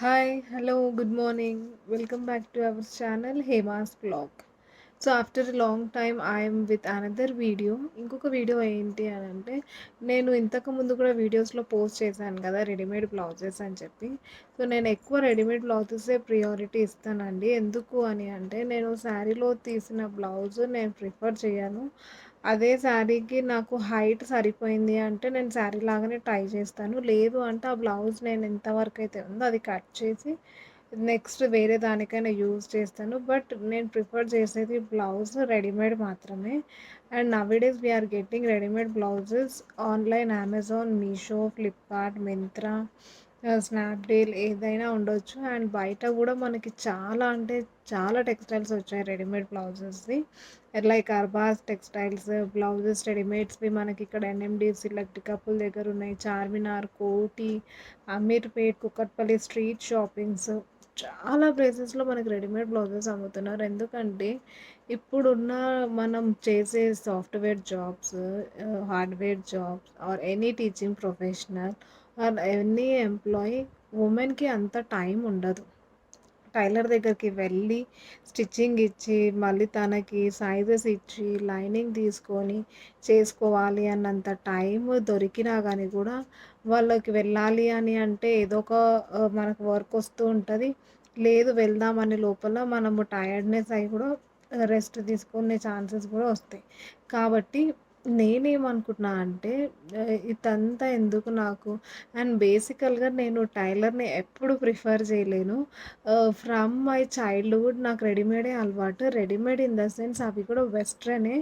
Hi hello good morning welcome back to our channel Hema's blog so after long time I'm with another video ఇంకొక video ఏంటి అని అంటే నేను ఇంతకు ముందు కూడా వీడియోస్లో పోస్ట్ చేశాను కదా రెడీమేడ్ బ్లౌజెస్ అని చెప్పి. సో నేను ఎక్కువ రెడీమేడ్ బ్లౌజెసే ప్రియారిటీ ఇస్తానండి. ఎందుకు అని అంటే నేను శారీలో తీసిన బ్లౌజ్ నేను ప్రిఫర్ చేయను. అదే శారీకి నాకు హైట్ సరిపోయింది అంటే నేను శారీ లాగానే ట్రై చేస్తాను. లేదు అంటే ఆ బ్లౌజ్ నేను ఎంతవరకు అయితే ఉందో అది కట్ చేసి నెక్స్ట్ వేరే దానికైనా యూజ్ చేస్తాను. బట్ నేను ప్రిఫర్ చేసేది బ్లౌజ్ రెడీమేడ్ మాత్రమే. And nowadays we're getting readymade blouses online Amazon Meesho Flipkart Myntra. Snapdeal ఏదైనా ఉండొచ్చు. అండ్ బయట కూడా మనకి చాలా అంటే చాలా టెక్స్టైల్స్ వచ్చాయి రెడీమేడ్ బ్లౌజెస్ది లైక్ అర్బాస్ టెక్స్టైల్స్ బ్లౌజెస్ రెడీమేడ్స్వి మనకి ఇక్కడ ఎన్ఎండిసి కపుల్ దగ్గర ఉన్నాయి. చార్మినార్ కోటి అమీర్పేట్ కుక్కట్పల్లి స్ట్రీట్ షాపింగ్స్. చాలా ప్లేసెస్లో మనకి రెడీమేడ్ బ్లౌజెస్ అమ్ముతున్నారు. ఎందుకంటే ఇప్పుడున్న మనం చేసే software jobs hardware jobs or any teaching professional any employee ఉమెన్కి అంత టైం ఉండదు. టైలర్ దగ్గరికి వెళ్ళి స్టిచ్చింగ్ ఇచ్చి మళ్ళీ తనకి సైజెస్ ఇచ్చి లైనింగ్ తీసుకొని చేసుకోవాలి అన్నంత టైం దొరికినా కానీ కూడా వాళ్ళకి వెళ్ళాలి అని అంటే ఏదో ఒక మనకు వర్క్ వస్తూ ఉంటుంది. లేదు వెళ్దామని లోపల మనము టైర్డ్నెస్ అయి కూడా రెస్ట్ తీసుకునే ఛాన్సెస్ కూడా వస్తాయి. కాబట్టి నేనేమనుకుంటున్నా అంటే ఇదంతా ఎందుకు నాకు? అండ్ బేసికల్గా నేను టైలర్ని ఎప్పుడు ప్రిఫర్ చేయలేను. ఫ్రమ్ మై చైల్డ్హుడ్ నాకు రెడీమేడే అలవాటు. రెడీమేడ్ ఇన్ ద సెన్స్ అవి కూడా వెస్ట్రనే.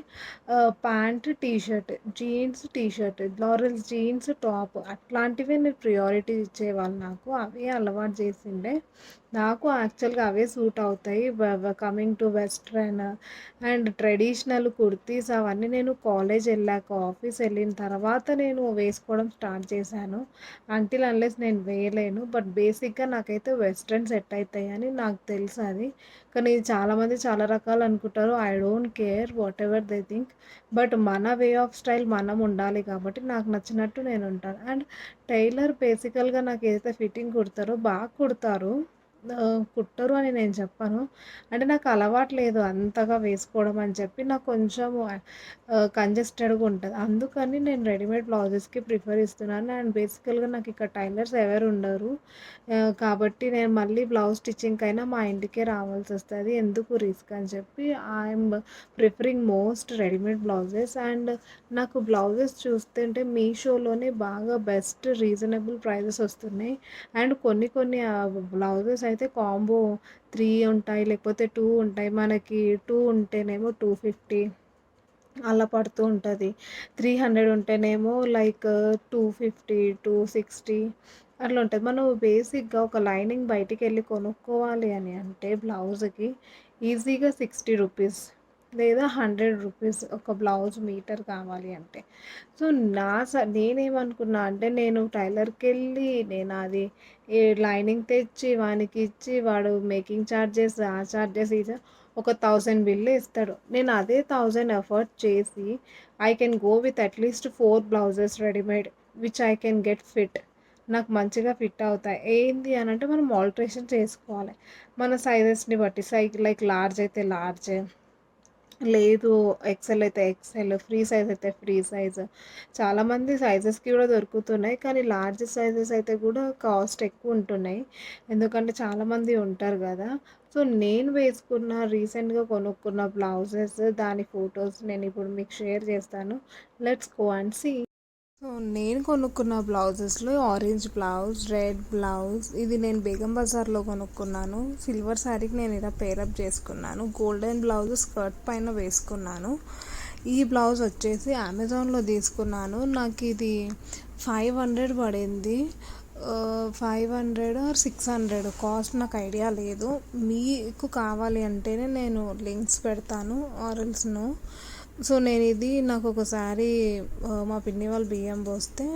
ప్యాంట్ టీషర్ట్ జీన్స్ టీషర్ట్ లారెల్స్ జీన్స్ టాప్ అట్లాంటివే నేను ప్రియారిటీ ఇచ్చేవాళ్ళు నాకు. అవే అలవాటు చేసిండే. నాకు యాక్చువల్గా అవే సూట్ అవుతాయి. Coming to western and traditional kurtis అవన్నీ నేను కాలేజ్ వెళ్ళాక ఆఫీస్ వెళ్ళిన తర్వాత నేను వేసుకోవడం స్టార్ట్ చేశాను. అంటిల్ అన్లెస్ నేను వేయలేను. బట్ బేసిక్గా నాకైతే వెస్ట్రన్ సెట్ అవుతాయని నాకు తెలుసు అది. కానీ ఇది చాలామంది చాలా రకాలు అనుకుంటారు. I don't care whatever they think but మన వే ఆఫ్ స్టైల్ మనం ఉండాలి కాబట్టి నాకు నచ్చినట్టు నేను ఉంటాను. అండ్ టైలర్ బేసికల్గా నాకు ఏదైతే ఫిట్టింగ్ కుడతారో బాగా కుడతారు. కుట్టరు అని నేను చెప్పను. అంటే నాకు అలవాటు లేదు అంతగా వేసుకోవడం అని చెప్పి నాకు కొంచెం కంజెస్టెడ్గా ఉంటుంది. అందుకని నేను రెడీమేడ్ బ్లౌజెస్కి ప్రిఫర్ ఇస్తున్నాను అండ్ బేసికల్గా నాకు ఇక్కడ టైలర్స్ ఎవరు ఉండరు. కాబట్టి నేను మళ్ళీ బ్లౌజ్ స్టిచ్చింగ్ అయినా మా ఇంటికే రావాల్సి వస్తుంది. ఎందుకు రిస్క్ అని చెప్పి I'm preferring most readymade blouses. And నాకు బ్లౌజెస్ చూస్తుంటే మీషోలోనే బాగా బెస్ట్ రీజనబుల్ ప్రైజెస్ వస్తున్నాయి. అండ్ కొన్ని కొన్ని బ్లౌజెస్ అయితే అయితే కాంబో త్రీ ఉంటాయి లేకపోతే టూ ఉంటాయి. మనకి టూ ఉంటేనేమో టూ ఫిఫ్టీ అలా పడుతూ ఉంటుంది. త్రీ హండ్రెడ్ ఉంటేనేమో like two fifty two sixty అట్లా ఉంటుంది. మనం బేసిక్గా ఒక లైనింగ్ బయటికి వెళ్ళి కొనుక్కోవాలి అని అంటే బ్లౌజ్కి ఈజీగా సిక్స్టీ రూపీస్ లేదా హండ్రెడ్ రూపీస్ ఒక బ్లౌజ్ మీటర్ కావాలి అంటే. సో నా స నేనేమనుకున్నా అంటే నేను టైలర్కి వెళ్ళి నేను అది లైనింగ్ తెచ్చి వానికి ఇచ్చి వాడు మేకింగ్ ఛార్జెస్ ఆ ఛార్జెస్ ఈ ఒక థౌజండ్ బిల్లు ఇస్తాడు. నేను అదే థౌజండ్ ఎఫర్ట్ చేసి I can go with at least four blouses readymade which I can get fit. నాకు మంచిగా ఫిట్ అవుతాయి. ఏంది అని అంటే మనం ఆల్టరేషన్ చేసుకోవాలి. మన సైజెస్ని బట్టి సై లైక్ లార్జ్ అయితే లార్జ్ లేదు. ఎక్సెల్ అయితే ఎక్సెల్ ఫ్రీ సైజ్ అయితే ఫ్రీ సైజ్ చాలామంది సైజెస్కి కూడా దొరుకుతున్నాయి. కానీ లార్జ్ సైజెస్ అయితే కూడా కాస్ట్ ఎక్కువ ఉంటున్నాయి. ఎందుకంటే చాలామంది ఉంటారు కదా. సో నేను వేసుకున్న రీసెంట్గా కొనుక్కున్న బ్లౌజెస్ దాని ఫొటోస్ నేను ఇప్పుడు మీకు షేర్ చేస్తాను. Let's go and see so నేను కొనుక్కున్న బ్లౌజెస్లో ఆరెంజ్ బ్లౌజ్ రెడ్ బ్లౌజ్ ఇది నేను బేగం బజార్లో కొనుక్కున్నాను. సిల్వర్ శారీకి నేను ఇలా పేరప్ చేసుకున్నాను. గోల్డెన్ బ్లౌజ్ స్కర్ట్ పైన వేసుకున్నాను. ఈ బ్లౌజ్ వచ్చేసి అమెజాన్లో తీసుకున్నాను. నాకు ఇది ఫైవ్ హండ్రెడ్ పడింది. Five hundred or six hundred cost నాకు ఐడియా లేదు. మీకు కావాలి అంటేనే నేను లింక్స్ పెడతాను. ఆర్ఎల్స్ను సో నేను ఇది నాకు ఒక శారీ మా పిన్ని వాళ్ళు బియ్యం పోస్తే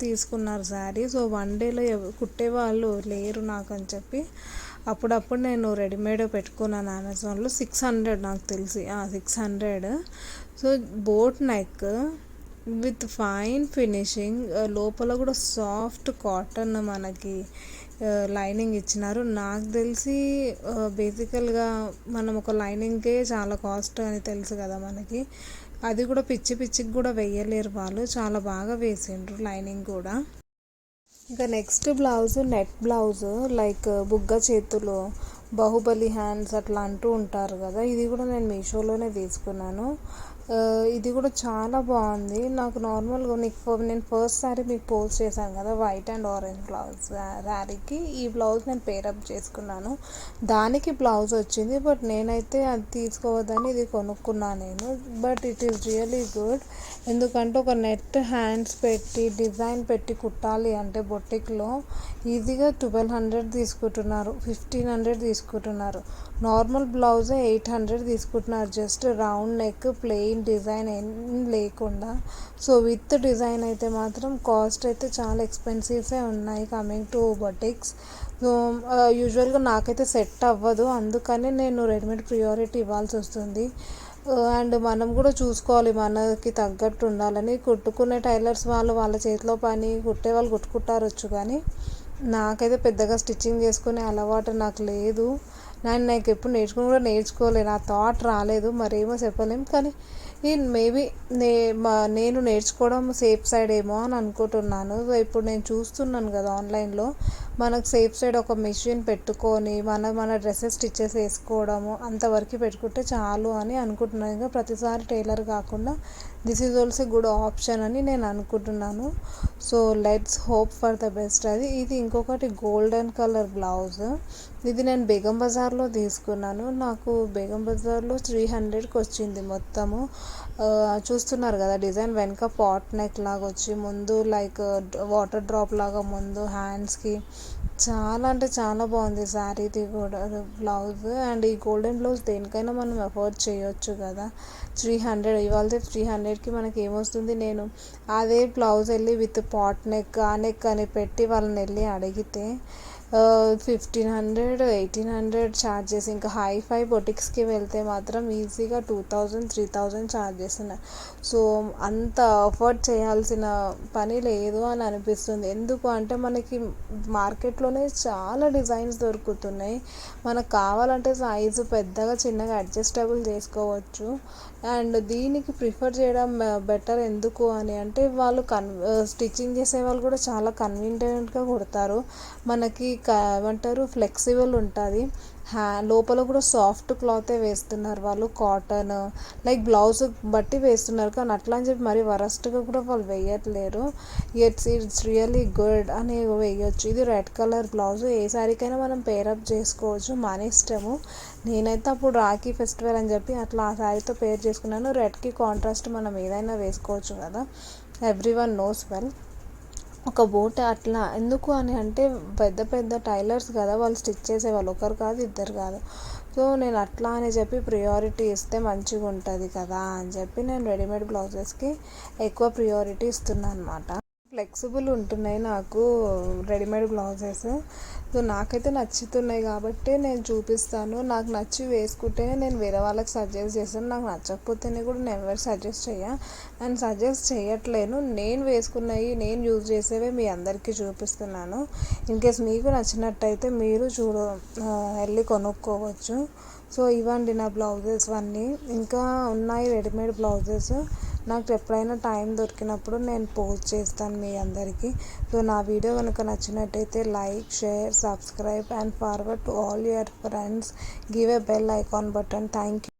తీసుకున్నారు శారీ. సో వన్ డేలో కుట్టేవాళ్ళు లేరు నాకు అని చెప్పి అప్పుడప్పుడు నేను రెడీమేడ్ పెట్టుకున్నాను అమెజాన్లో సిక్స్ హండ్రెడ్ నాకు తెలిసి six hundred so boat neck with fine finishing లోపల కూడా సాఫ్ట్ కాటన్ మనకి. లైనింగ్ ఇచ్చినారు. నాకు తెలిసి బేసికల్గా మనం ఒక లైనింగ్కే చాలా కాస్ట్ అని తెలుసు కదా మనకి. అది కూడా పిచ్చి పిచ్చికి కూడా వేయలేరు వాళ్ళు. చాలా బాగా వేసిండ్రు లైనింగ్ కూడా. ఇంకా next blouse net blouse like బుగ్గ చేతులు బాహుబలి హ్యాండ్స్ అట్లా అంటూ ఉంటారు కదా. ఇది కూడా నేను మీషోలోనే తీసుకున్నాను. ఇది కూడా చాలా బాగుంది. నాకు నార్మల్గా నీకు నేను ఫస్ట్ సారీ మీకు పోస్ట్ చేశాను కదా వైట్ అండ్ ఆరెంజ్ బ్లౌజ్ శారీకి. ఈ బ్లౌజ్ నేను పేరప్ చేసుకున్నాను. దానికి బ్లౌజ్ వచ్చింది బట్ నేనైతే అది తీసుకోవద్దని ఇది కొనుక్కున్నాను నేను. But it is really good. ఎందుకంటే ఒక నెట్ హ్యాండ్స్ పెట్టి డిజైన్ పెట్టి కుట్టాలి అంటే బొటిక్లో ఈజీగా ట్వెల్వ్ హండ్రెడ్ తీసుకుంటున్నారు ఫిఫ్టీన్ హండ్రెడ్ తీసుకుంటున్నారు. నార్మల్ బ్లౌజే ఎయిట్ హండ్రెడ్ తీసుకుంటున్నారు. Just round neck plain design ఏం లేకుండా. సో విత్ డిజైన్ అయితే మాత్రం కాస్ట్ అయితే చాలా ఎక్స్పెన్సివ్సే ఉన్నాయి కమింగ్ టు బొటిక్స్. సో యూజువల్గా నాకైతే సెట్ అవ్వదు. అందుకని నేను రెడీమేడ్ ప్రియారిటీ ఇవ్వాల్సి వస్తుంది. అండ్ మనం కూడా చూసుకోవాలి. మనకి తగ్గట్టు ఉండాలని. కుట్టుకునే టైలర్స్ వాళ్ళు వాళ్ళ చేతిలో పని కుట్టే వాళ్ళు కుట్టుకుంటారొచ్చు కానీ నాకైతే పెద్దగా స్టిచ్చింగ్ చేసుకునే అలవాటు నాకు లేదు. నేను నాకు ఎప్పుడు నేర్చుకుని కూడా నేర్చుకోలేదు. ఆ థాట్ రాలేదు. మరేమో చెప్పలేం. కానీ నేను మేబీ నే మా నేను నేర్చుకోవడం సేఫ్ సైడ్ ఏమో అని అనుకుంటున్నాను. ఇప్పుడు నేను చూస్తున్నాను కదా ఆన్లైన్లో మనకు సేఫ్ సైడ్ ఒక మెషిన్ పెట్టుకొని మన మన డ్రెస్సెస్ స్టిచ్చెస్ వేసుకోవడము అంతవరకు పెట్టుకుంటే చాలు అని అనుకుంటున్నాను. ఇంకా ప్రతిసారి టైలర్ కాకుండా this is also good option అని నేను అనుకుంటున్నాను. So let's hope for the best. అది ఇది ఇంకొకటి గోల్డెన్ కలర్ బ్లౌజ్. ఇది నేను బేగం బజార్లో తీసుకున్నాను. నాకు బేగం బజార్లో త్రీ హండ్రెడ్కి వచ్చింది మొత్తము. చూస్తున్నారు కదా డిజైన్ వెనక పాట్ నెక్ లాగా వచ్చి ముందు లైక్ వాటర్ డ్రాప్ లాగా ముందు హ్యాండ్స్కి చాలా అంటే చాలా బాగుంది శారీది కూడా బ్లౌజ్ అండ్ ఈ గోల్డెన్ బ్లౌజ్ దేనికైనా మనం అఫోర్డ్ చేయొచ్చు కదా. త్రీ హండ్రెడ్ ఇవాళ త్రీ హండ్రెడ్కి మనకి ఏమొస్తుంది? నేను అదే బ్లౌజ్ వెళ్ళి విత్ పాట్ నెక్ ఆ నెక్ అని పెట్టి వాళ్ళని వెళ్ళి అడిగితే fifteen hundred eighteen hundred charges ఇంకా హై ఫై బొటిక్స్కి వెళ్తే మాత్రం ఈజీగా two thousand three thousand charge చేస్తున్నారు సో అంత అఫోర్డ్ చేయాల్సిన పని లేదు అని అనిపిస్తుంది. ఎందుకు అంటే మనకి మార్కెట్లోనే చాలా డిజైన్స్ దొరుకుతున్నాయి. మనకు కావాలంటే సైజు పెద్దగా చిన్నగా అడ్జస్టబుల్ చేసుకోవచ్చు. అండ్ దీనికి ప్రిఫర్ చేయడం బెటర్ ఎందుకు అని అంటే వాళ్ళు కన్ స్టిచ్చింగ్ చేసే వాళ్ళు కూడా చాలా కన్వీనియంట్గా కుడతారు. మనకి ఏమంటారు ఫ్లెక్సిబుల్ ఉంటుంది. హ్యా లోపల కూడా సాఫ్ట్ క్లాతే వేస్తున్నారు వాళ్ళు కాటన్ లైక్ బ్లౌజ్ బట్టి వేస్తున్నారు. కానీ అట్లా అని చెప్పి మరీ వరస్ట్గా కూడా వాళ్ళు వేయట్లేరు. ఇట్స్ ఇట్స్ రియలీ గుడ్ అని వేయచ్చు. ఇది రెడ్ కలర్ బ్లౌజ్ ఏ సారీకైనా మనం పేరప్ చేసుకోవచ్చు. మన ఇష్టము. నేనైతే అప్పుడు రాఖీ ఫెస్టివల్ అని చెప్పి అట్లా ఆ శారీతో పేర్ చేసుకున్నాను. రెడ్కి కాంట్రాస్ట్ మనం ఏదైనా వేసుకోవచ్చు కదా. ఎవ్రీ వన్ నోస్ వెల్ ఒక బోట్ అట్లా ఎందుకు అని అంటే పెద్ద పెద్ద టైలర్స్ కదా వాళ్ళు స్టిచ్ చేసేవాళ్ళు ఒకరు కాదు ఇద్దరు కాదు. సో నేను అట్లా అని చెప్పి ప్రియారిటీ ఇస్తే మంచిగా ఉంటుంది కదా అని చెప్పి నేను రెడీమేడ్ బ్లౌజెస్కి ఎక్కువ ప్రియారిటీ ఇస్తున్నాను అనమాట ఫ్లెక్సిబుల్ ఉంటున్నాయి నాకు రెడీమేడ్ బ్లౌజెస్. సో నాకైతే నచ్చుతున్నాయి కాబట్టి నేను చూపిస్తాను. నాకు నచ్చి వేసుకుంటేనే నేను వేరే వాళ్ళకి సజెస్ట్ చేస్తాను. నాకు నచ్చకపోతేనే కూడా నేను ఎవరు సజెస్ట్ చేయ అండ్ సజెస్ట్ చేయట్లేను. నేను వేసుకున్నవి నేను యూజ్ చేసేవే మీ అందరికీ చూపిస్తున్నాను. ఇన్ కేస్ మీకు నచ్చినట్టయితే మీరు చూడ వెళ్ళి కొనుక్కోవచ్చు. సో ఇవ్వండి నా బ్లౌజెస్ అన్నీ. ఇంకా ఉన్నాయి రెడీమేడ్ బ్లౌజెస్. నాకు ఎప్పుడైనా టైం దొరికినప్పుడు నేను పోస్ట్ చేస్తాను మీ అందరికీ. సో నా వీడియో కనుక నచ్చినట్టయితే like share subscribe and forward to all your friends. Give a bell icon button. Thank you.